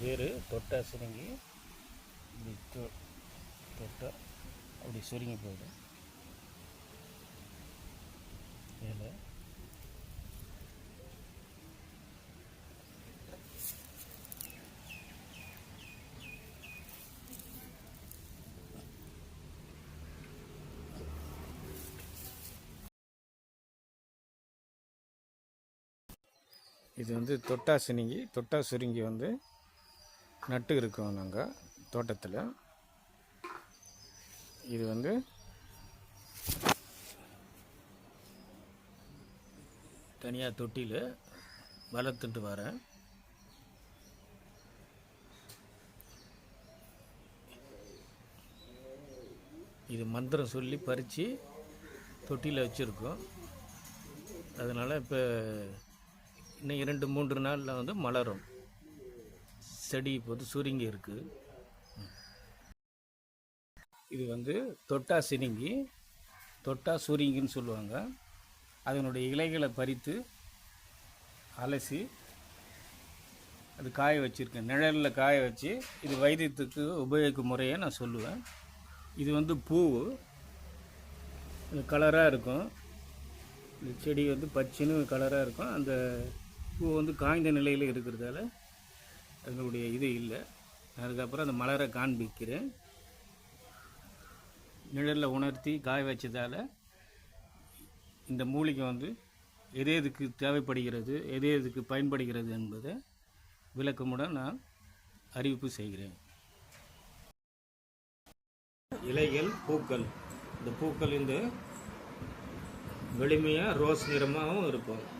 வேறு தொட்டா சுருங்கி இப்படி தொ தொட்ட அப்படி சுருங்கி போயிடும் இலை இது வந்து தொட்டா சுருங்கி தொட்டா சுருங்கி வந்து நட்டு இருக்கோம் நாங்கள் தோட்டத்தில். இது வந்து தனியாக தொட்டியில் வளர்த்துட்டு வரேன். இது மந்திரம் சொல்லி பறித்து தொட்டியில் வச்சுருக்கோம். அதனால் இப்போ இன்னும் இரண்டு மூன்று நாளில் வந்து மலரும். செடி இப்போது சுருங்கி இருக்குது இது வந்து தொட்டா சினிங்கி தொட்டா சுருங்கின்னு சொல்லுவாங்க. அதனுடைய இலைகளை பறித்து அலசி அது காய வச்சுருக்கேன். நிழலில் காய வச்சு இது வைத்தியத்துக்கு உபயோகிக்கும் முறையை நான் சொல்லுவேன். இது வந்து பூ கலராக இருக்கும். இந்த செடி வந்து பச்சைன்னு கலராக இருக்கும். அந்த பூ வந்து காய்ந்த நிலையில் இருக்கிறதால அதனுடைய இது இல்லை. அதுக்கப்புறம் அந்த மலரை காண்பிக்கிறேன். நிழலில் உணர்த்தி காய வச்சதால் இந்த மூலிகை வந்து எது எதுக்கு தேவைப்படுகிறது எது எதுக்கு பயன்படுகிறது என்பதை விளக்கமுடன் நான் அறிவிப்பு செய்கிறேன். இலைகள் பூக்கள். இந்த பூக்கள் இந்த வெளிமையாக ரோஸ் நிறமாகவும் இருக்கும்.